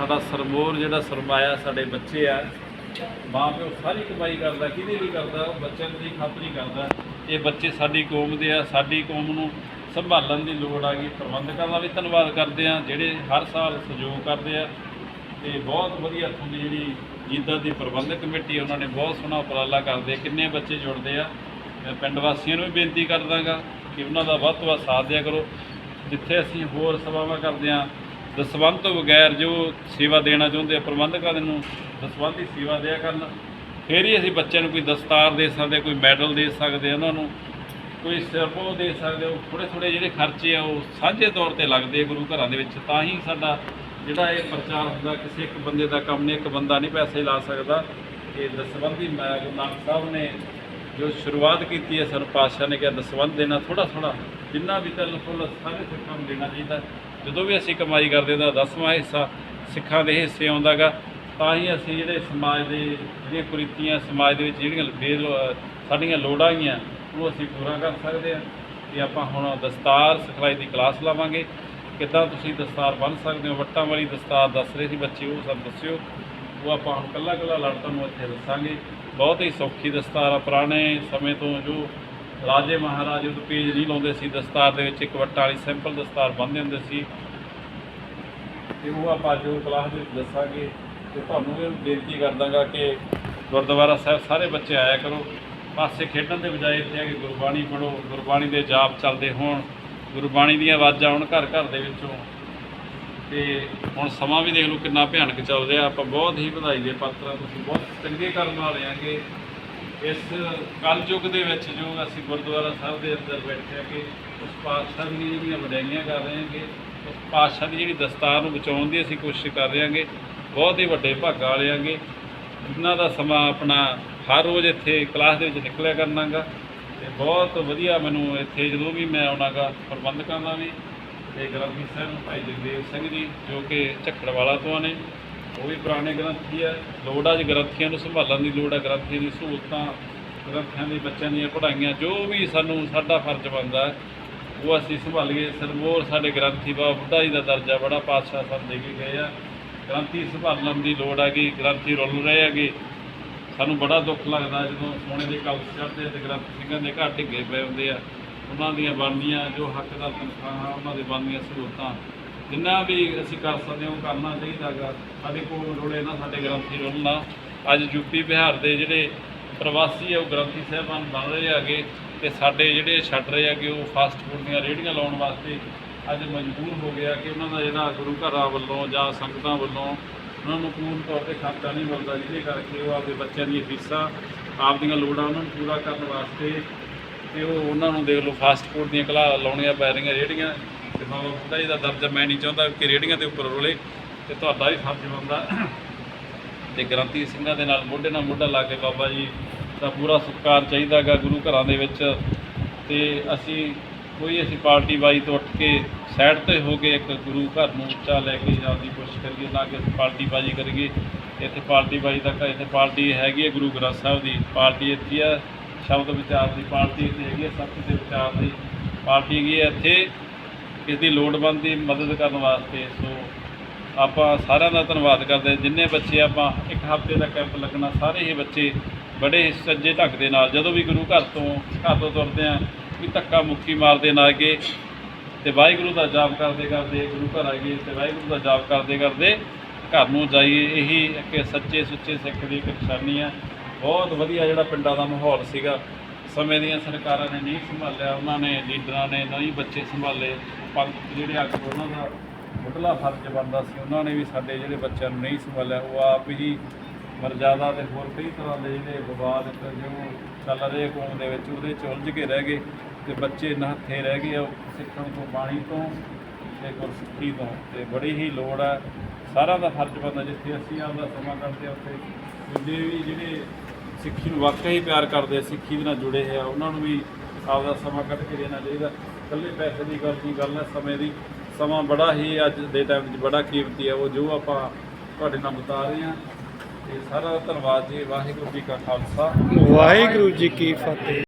ਸਾਡਾ ਸਰਮੋਰ ਜਿਹੜਾ ਸਰਮਾਇਆ ਸਾਡੇ ਬੱਚੇ ਆ ਮਾਂ ਪਿਓ ਸਾਰੀ ਕਮਾਈ ਕਰਦਾ, ਕਿਹਦੇ ਲਈ ਕਰਦਾ? ਉਹ ਬੱਚਿਆਂ ਦੀ ਖਾਤਰ ਹੀ ਕਰਦਾ। ਇਹ ਬੱਚੇ ਸਾਡੀ ਕੌਮ ਦੇ ਆ, ਸਾਡੀ ਕੌਮ ਨੂੰ ਸੰਭਾਲਣ ਦੀ ਲੋੜ ਆ ਗਈ। ਪ੍ਰਬੰਧਕਾਂ ਦਾ ਵੀ ਧੰਨਵਾਦ ਕਰਦੇ ਆ, ਜਿਹੜੇ ਹਰ ਸਾਲ ਸਹਿਯੋਗ ਕਰਦੇ ਆ। ਤੇ ਬਹੁਤ ਵਧੀਆ ਤੁਹਾਡੀ ਜਿਹੜੀ ਜੀਤਾ ਦੀ ਪ੍ਰਬੰਧਕ ਕਮੇਟੀ ਉਹਨਾਂ ਨੇ ਬਹੁਤ ਸੋਹਣਾ ਉਪਰਾਲਾ ਕਰਦੇ ਕਿੰਨੇ ਬੱਚੇ ਜੁੜਦੇ ਆ। ਮੈਂ ਪਿੰਡ ਵਾਸੀਆਂ ਨੂੰ ਵੀ ਬੇਨਤੀ ਕਰਦਾਗਾ ਕਿ ਉਹਨਾਂ ਦਾ ਵੱਧ ਤੋਂ ਵੱਧ ਸਾਥ ਦਿਆ ਕਰੋ। ਜਿੱਥੇ ਅਸੀਂ ਹੋਰ ਸੇਵਾਵਾਂ ਕਰਦੇ ਆ ਦਸਵੰਧ ਤੋਂ ਬਗੈਰ ਜੋ ਸੇਵਾ ਦੇਣਾ ਚਾਹੁੰਦੇ ਆ ਪ੍ਰਬੰਧਕਾਂ ਦੇ ਨੂੰ ਦਸਵੰਧ ਦੀ ਸੇਵਾ ਦਿਆ ਕਰਨ। ਫਿਰ ਹੀ ਅਸੀਂ ਬੱਚਿਆਂ ਨੂੰ ਕੋਈ ਦਸਤਾਰ ਦੇ ਸਕਦੇ ਕੋਈ ਮੈਡਲ ਦੇ ਸਕਦੇ ਉਹਨਾਂ ਨੂੰ ਕੋਈ ਸਿਰਪੋ ਦੇ ਸਕਦੇ ਹੋ ਥੋੜੇ ਥੋੜੇ ਜਿਹੜੇ ਖਰਚੇ ਆ ਉਹ ਸਾਂਝੇ ਤੌਰ ਤੇ ਲੱਗਦੇ ਗੁਰੂ ਘਰਾਂ ਦੇ ਵਿੱਚ। ਤਾਂ ਹੀ ਸਾਡਾ ਜਿਹੜਾ ਇਹ ਪ੍ਰਚਾਰ ਹੁੰਦਾ ਕਿਸੇ ਇੱਕ ਬੰਦੇ ਦਾ ਕੰਮ ਨਹੀਂ ਇੱਕ ਬੰਦਾ ਨਹੀਂ ਪੈਸੇ ਲਾ ਸਕਦਾ। ਇਹ ਦਸਵੰਧੀ ਮੈਂ ਗੁਰੂ ਨਾਨਕ ਸਾਹਿਬ ਨੇ ਜੋ ਸ਼ੁਰੂਆਤ ਕੀਤੀ ਹੈ ਸਾਨੂੰ ਪਾਤਸ਼ਾਹ ਨੇ ਕਿਹਾ ਦਸਵੰਧ ਦੇਣਾ ਥੋੜਾ ਥੋੜਾ ਜਿੰਨਾ ਵੀ ਤਿਲ ਫੁੱਲ ਸਾਰੇ ਸਿੱਖਾਂ ਨੂੰ ਦੇਣਾ ਚਾਹੀਦਾ। ਜਦੋਂ ਵੀ ਅਸੀਂ ਕਮਾਈ ਕਰਦੇ ਤਾਂ ਦਸਵਾਂ ਹਿੱਸਾ ਸਿੱਖਾਂ ਦੇ ਹਿੱਸੇ ਆਉਂਦਾਗਾ, ਤਾਂ ਹੀ ਅਸੀਂ ਜਿਹੜੇ ਸਮਾਜ ਦੇ, ਜਿਹੜੀਆਂ ਕੁਰੀਤੀਆਂ ਸਮਾਜ ਦੇ ਵਿੱਚ ਜਿਹੜੀਆਂ ਬੇਲ, ਸਾਡੀਆਂ ਲੋੜਾਂ ਹੈਗੀਆਂ ਉਹ ਅਸੀਂ ਪੂਰਾ ਕਰ ਸਕਦੇ ਹਾਂ। ਕਿ ਆਪਾਂ ਹੁਣ ਦਸਤਾਰ ਸਿਖਲਾਈ ਦੀ ਕਲਾਸ ਲਾਵਾਂਗੇ। ਕਿੱਦਾਂ ਤੁਸੀਂ ਦਸਤਾਰ ਬੰਨ੍ਹ ਸਕਦੇ ਹੋ? ਵੱਟਾਂ ਵਾਲੀ ਦਸਤਾਰ ਦੱਸ ਰਹੇ ਸੀ ਬੱਚੇ, ਉਹ ਸਭ ਦੱਸਿਓ। ਉਹ ਆਪਾਂ ਹੁਣ ਕੱਲਾ ਕੱਲਾ ਲੜਤਾਂ ਨੂੰ ਇੱਥੇ ਦੱਸਾਂਗੇ। ਬਹੁਤ ਹੀ ਸੌਖੀ ਦਸਤਾਰ ਆ, ਪੁਰਾਣੇ ਸਮੇਂ ਤੋਂ ਜੋ ਰਾਜੇ ਮਹਾਰਾਜੇ ਉਦੋਂ ਪੇਜ ਨਹੀਂ ਲਾਉਂਦੇ ਸੀ, ਦਸਤਾਰ ਦੇ ਵਿੱਚ ਇੱਕ ਵੱਟਾਂ ਵਾਲੀ ਸਿੰਪਲ ਦਸਤਾਰ ਬੰਨ੍ਹਦੇ ਹੁੰਦੇ ਸੀ। ਤੇ ਉਹ ਆਪਾਂ ਜੋ ਕਲਾਸ ਦੇ ਵਿੱਚ ਦੱਸਾਂਗੇ, ਤੇ ਤੁਹਾਨੂੰ ਇਹ ਬੇਨਤੀ ਕਰਦਾਂਗਾ ਕਿ ਗੁਰਦੁਆਰਾ ਸਾਹਿਬ ਸਾਰੇ ਬੱਚੇ ਆਇਆ ਕਰੋ। ਪਾਸੇ ਖੇਡਣ ਦੇ ਬਜਾਏ ਇੱਥੇ ਆ ਕੇ ਗੁਰਬਾਣੀ ਪੜੋ ਗੁਰਬਾਣੀ ਦੇ ਜਾਪ ਚੱਲਦੇ ਹੋਣ। ਗੁਰਬਾਣੀ ਦੀਆਂ ਆਵਾਜ਼ਾਂ ਆਉਣ ਘਰ ਘਰ ਦੇ ਵਿੱਚੋਂ। ਤੇ ਹੁਣ ਸਮਾਂ ਵੀ ਦੇਖ ਲਓ ਕਿੰਨਾ ਭਿਆਨਕ ਚੱਲ ਰਿਹਾ। ਆਪਾਂ ਬਹੁਤ ਹੀ ਵਧਾਈ ਦੇ ਪਾਤਰ ਹਾਂ ਤੁਸੀਂ ਬਹੁਤ ਚੰਗੇ ਕਰਨ ਵਾਲੇ ਆਂਗੇ। ਇਸ ਕਲਯੁੱਗ ਦੇ ਵਿੱਚ ਜੋ ਅਸੀਂ ਗੁਰਦੁਆਰਾ ਸਾਹਿਬ ਦੇ ਅੰਦਰ ਬੈਠੇ ਆਂਗੇ ਉਸ ਪਾਤਸ਼ਾਹ ਦੀਆਂ ਜਿਹੜੀਆਂ ਵਡਿਆਈਆਂ ਕਰ ਰਹੇ ਹਾਂਗੇ, ਉਸ ਪਾਤਸ਼ਾਹ ਦੀ ਜਿਹੜੀ ਦਸਤਾਰ ਨੂੰ ਬਚਾਉਣ ਦੀ ਅਸੀਂ ਕੋਸ਼ਿਸ਼ ਕਰ ਰਹੇ ਹਾਂਗੇ, ਬਹੁਤ ਹੀ ਵੱਡੇ ਭਾਗਾਂ ਵਾਲੇ ਆਂਗੇ ਇਹਨਾਂ ਦਾ ਸਮਾਂ ਆਪਣਾ ਹਰ ਰੋਜ਼ ਇੱਥੇ ਕਲਾਸ ਦੇ ਵਿੱਚ ਨਿਕਲਿਆ ਕਰਨਾਗਾ ਤੇ ਬਹੁਤ ਵਧੀਆ ਮੈਨੂੰ ਇੱਥੇ ਜਦੋਂ ਵੀ ਮੈਂ ਆਉਣਾਗਾ, ਪ੍ਰਬੰਧਕਾਂ ਦਾ ਵੀ ਤੇ ਗ੍ਰੰਥੀ ਸਾਹਿਬ ਭਾਈ ਜਗਦੇਵ ਸਿੰਘ ਜੀ, ਜੋ ਕਿ ਝੱਖੜਵਾਲਾ ਤੋਂ ਨੇ ਉਹ ਵੀ ਪੁਰਾਣੇ ਗ੍ਰੰਥੀ ਹੈ ਲੋੜ ਆ ਜੀ ਗ੍ਰੰਥੀਆਂ ਨੂੰ ਸੰਭਾਲਣ ਦੀ ਲੋੜ ਹੈ ਗ੍ਰੰਥੀਆਂ ਦੀ ਸਹੂਲਤਾਂ, ਗ੍ਰੰਥੀਆਂ ਦੇ ਬੱਚਿਆਂ ਦੀਆਂ ਪੜ੍ਹਾਈਆਂ, ਜੋ ਵੀ ਸਾਨੂੰ ਸਾਡਾ ਫਰਜ਼ ਬਣਦਾ, ਉਹ ਅਸੀਂ ਸੰਭਾਲੀਏ। ਸਰਮੋਰ ਸਾਡੇ ਗ੍ਰੰਥੀ ਬਾਬਾ ਬੁੱਢਾ ਜੀ ਦਾ ਦਰਜਾ ਬੜਾ ਪਾਤਸ਼ਾਹ ਸਾਹਿਬ ਦੇ ਕੇ ਗਏ ਆ। ਗ੍ਰੰਥੀ ਸੰਭਾਲਣ ਦੀ ਲੋੜ ਹੈਗੀ, ਗ੍ਰੰਥੀ ਰੁੱਲ ਰਹੇ ਹੈਗੇ। ਸਾਨੂੰ ਬੜਾ ਦੁੱਖ ਲੱਗਦਾ ਜਦੋਂ ਸੋਨੇ ਦੇ ਕਲਸ਼ ਚੜ੍ਹਦੇ ਤੇ ਗ੍ਰੰਥ ਸਿੰਘਾਂ ਦੇ ਘਰ ਢਿੱਗੇ ਪਏ ਹੁੰਦੇ ਆ। ਉਹਨਾਂ ਦੀਆਂ ਬਣਦੀਆਂ ਜੋ ਹੱਕ ਦਾ ਤਨਖਾਹਾਂ ਉਹਨਾਂ ਦੇ ਬਣਦੀਆਂ ਸਹੂਲਤਾਂ। ਜਿੰਨਾ ਵੀ ਅਸੀਂ ਕਰ ਸਕਦੇ ਹਾਂ, ਉਹ ਕਰਨਾ ਚਾਹੀਦਾਗਾ ਸਾਡੇ ਕੋਲ ਰੋਲੇ ਨਾ ਸਾਡੇ ਗ੍ਰੰਥੀ ਰੁਲਣਾ ਅੱਜ ਯੂਪੀ ਬਿਹਾਰ ਦੇ ਜਿਹੜੇ ਪ੍ਰਵਾਸੀ ਆ, ਉਹ ਗ੍ਰੰਥੀ ਸਾਹਿਬਾਨ ਬਣ ਰਹੇ ਹੈਗੇ ਤੇ ਸਾਡੇ ਜਿਹੜੇ ਛੱਡ ਰਹੇ ਹੈਗੇ, ਉਹ ਫਾਸਟ ਫੂਡ ਦੀਆਂ ਰੇਹੜੀਆਂ ਲਾਉਣ ਵਾਸਤੇ ਅੱਜ ਮਜਬੂਰ ਹੋ ਗਿਆ ਕਿ ਉਹਨਾਂ ਦਾ ਜਿਹੜਾ ਗੁਰੂ ਘਰਾਂ ਵੱਲੋਂ ਜਾਂ ਸੰਗਤਾਂ ਵੱਲੋਂ ਉਹਨਾਂ ਨੂੰ ਪੂਰਨ ਤੌਰ ਤੇ ਖਰਚਾ ਨਹੀਂ ਮਿਲਦਾ, ਜਿਹਦੇ ਕਰਕੇ ਉਹ ਆਪਦੇ ਬੱਚਿਆਂ ਦੀਆਂ ਫੀਸਾਂ, ਆਪਦੀਆਂ ਲੋੜਾਂ ਉਹਨਾਂ ਨੂੰ ਪੂਰਾ ਕਰਨ ਵਾਸਤੇ ਤੇ ਉਹ ਉਹਨਾਂ ਨੂੰ ਦੇਖ ਲਓ, ਫਾਸਟ ਫੂਡ ਦੀਆਂ ਕਲਾ ਲਾਉਣੀਆਂ ਪੈ ਰਹੀਆਂ ਰੇਹੜੀਆਂ। ਤੇ ਬਾਬਾ ਬੁੱਢਾ ਜੀ ਦਾ ਦਰਜਾ ਮੈਂ ਨਹੀਂ ਚਾਹੁੰਦਾ ਕਿ ਰੇਹੜੀਆਂ ਦੇ ਉੱਪਰ ਰੋਲੇ ਤੇ ਤੁਹਾਡਾ ਵੀ ਫਰਜ਼ ਬਣਦਾ। ਤੇ ਗ੍ਰੰਥੀ ਸਿੰਘਾਂ ਦੇ ਨਾਲ ਮੋਢੇ ਨਾਲ ਮੋਢਾ ਲਾ ਕੇ ਬਾਬਾ ਜੀ ਦਾ ਪੂਰਾ ਸਤਿਕਾਰ ਚਾਹੀਦਾਗਾ ਗੁਰੂ ਘਰਾਂ ਦੇ ਵਿੱਚ। ਤੇ ਅਸੀਂ ਕੋਈ ਅਸੀਂ ਪਾਰਟੀ ਬਾਈ ਤੋਂ ਉੱਠ ਕੇ ਸਾਈਡ ਤੇ ਹੋ ਕੇ ਇੱਕ ਗੁਰੂ ਘਰ ਨੂੰ ਉੱਚਾ ਲੈ ਕੇ ਜਾਣ ਦੀ ਕੋਸ਼ਿਸ਼ ਕਰੀਏ, ਨਾ ਕਿ ਅਸੀਂ ਪਾਰਟੀ ਬਾਜੀ ਕਰੀਏ। ਇੱਥੇ ਪਾਰਟੀ ਬਾਜੀ ਤੱਕ, ਇੱਥੇ ਪਾਰਟੀ ਹੈਗੀ ਹੈ ਗੁਰੂ ਗ੍ਰੰਥ ਸਾਹਿਬ ਦੀ। ਪਾਰਟੀ ਇੱਥੇ ਆ ਸ਼ਬਦ ਵਿਚਾਰ ਦੀ ਪਾਰਟੀ ਇੱਥੇ ਹੈਗੀ ਹੈ, ਸੱਚ ਦੇ ਵਿਚਾਰ ਦੀ ਪਾਰਟੀ ਹੈਗੀ ਹੈ। ਇੱਥੇ ਇਸ ਦੀ ਲੋੜਵੰਦ ਦੀ ਮਦਦ ਕਰਨ ਵਾਸਤੇ ਸੋ ਆਪਾਂ ਸਾਰਿਆਂ ਦਾ ਧੰਨਵਾਦ ਕਰਦੇ ਜਿੰਨੇ ਬੱਚੇ ਆਪਾਂ ਇੱਕ ਹਫ਼ਤੇ ਦਾ ਕੈਂਪ ਲੱਗਣਾ, ਸਾਰੇ ਹੀ ਬੱਚੇ ਬੜੇ ਸੱਜੇ ਢੰਗ ਦੇ ਨਾਲ, ਜਦੋਂ ਵੀ ਗੁਰੂ ਘਰ ਤੋਂ ਘਰ ਤੋਂ ਤੁਰਦੇ ਆ ਵੀ ਧੱਕਾ ਮੁੱਕੀ ਮਾਰਦੇ ਨਾ ਅੱਗੇ, ਤੇ ਵਾਹਿਗੁਰੂ ਦਾ ਜਾਪ ਕਰਦੇ ਕਰਦੇ ਗੁਰੂ ਘਰ ਆਈਏ ਤੇ ਵਾਹਿਗੁਰੂ ਦਾ ਜਾਪ ਕਰਦੇ ਕਰਦੇ ਘਰ ਨੂੰ ਜਾਈਏ। ਇਹੀ ਇੱਕ ਸੱਚੇ ਸੁੱਚੇ ਸਿੱਖ ਦੀ ਇੱਕ ਨਿਸ਼ਾਨੀ ਆ। ਬਹੁਤ ਵਧੀਆ ਜਿਹੜਾ ਪਿੰਡਾਂ ਦਾ ਮਾਹੌਲ ਸੀਗਾ। ਸਮੇਂ ਦੀਆਂ ਸਰਕਾਰਾਂ ਨੇ ਨਹੀਂ ਸੰਭਾਲਿਆ, ਉਹਨਾਂ ਨੇ, ਲੀਡਰਾਂ ਨੇ ਨਹੀਂ ਬੱਚੇ ਸੰਭਾਲੇ। ਪੰਥ ਜਿਹੜੇ ਆਗੂ ਉਹਨਾਂ ਦਾ ਮੁੱਢਲਾ ਫਰਜ਼ ਬਣਦਾ ਸੀ, ਉਹਨਾਂ ਨੇ ਵੀ ਸਾਡੇ ਜਿਹੜੇ ਬੱਚਿਆਂ ਨੂੰ ਨਹੀਂ ਸੰਭਾਲਿਆ, ਉਹ ਆਪ ਹੀ ਮਰਜ਼ਾਦਾ ਤੇ ਹੋਰ ਕਈ ਤਰ੍ਹਾਂ ਦੇ ਜਿਹੜੇ ਵਿਵਾਦ ਜੋ ਚੱਲ ਰਹੇ ਕੌਮ ਦੇ ਵਿੱਚ, ਉਹਦੇ ਚ ਉਲਝ ਕੇ ਰਹਿ ਗਏ ਤੇ ਬੱਚੇ ਨਹੱਥੇ ਰਹਿ ਗਏ ਉਹ ਸਿੱਖਣ ਤੋਂ, ਬਾਣੀ ਤੋਂ ਤੇ ਗੁਰਸਿੱਖੀ ਤੋਂ। ਤੇ ਬੜੀ ਹੀ ਲੋੜ ਹੈ ਸਾਰਿਆਂ ਦਾ ਫਰਜ਼ ਬਣਦਾ ਜਿੱਥੇ ਅਸੀਂ ਆਪਦਾ ਸਮਾਂ ਕਰਦੇ ਹਾਂ ਉੱਥੇ। ਦੂਜੇ ਵੀ ਜਿਹੜੇ ਸਿੱਖੀ ਨੂੰ ਵਾਕਿਆ ਹੀ ਪਿਆਰ ਕਰਦੇ ਆ, ਸਿੱਖੀ ਦੇ ਨਾਲ ਜੁੜੇ ਆ। ਉਹਨਾਂ ਨੂੰ ਵੀ ਆਪਦਾ ਸਮਾਂ ਕੱਢ ਕੇ ਦੇਣਾ ਚਾਹੀਦਾ। ਇਕੱਲੇ ਪੈਸੇ ਦੀ ਗੱਲ ਨਹੀਂ ਗੱਲ ਹੈ ਸਮੇਂ ਦੀ। ਸਮਾਂ ਬੜਾ ਹੀ ਅੱਜ ਦੇ ਟਾਈਮ ਵਿੱਚ ਬੜਾ ਕੀਮਤੀ ਹੈ ਉਹ ਜੋ ਆਪਾਂ ਤੁਹਾਡੇ ਨਾਲ ਬਤਾ ਰਹੇ ਹਾਂ। ਤੇ ਸਾਰਾ ਧੰਨਵਾਦ ਜੀ। ਵਾਹਿਗੁਰੂ ਜੀ ਕਾ ਖਾਲਸਾ। ਵਾਹਿਗੁਰੂ ਜੀ ਕੀ ਫਤਿਹ।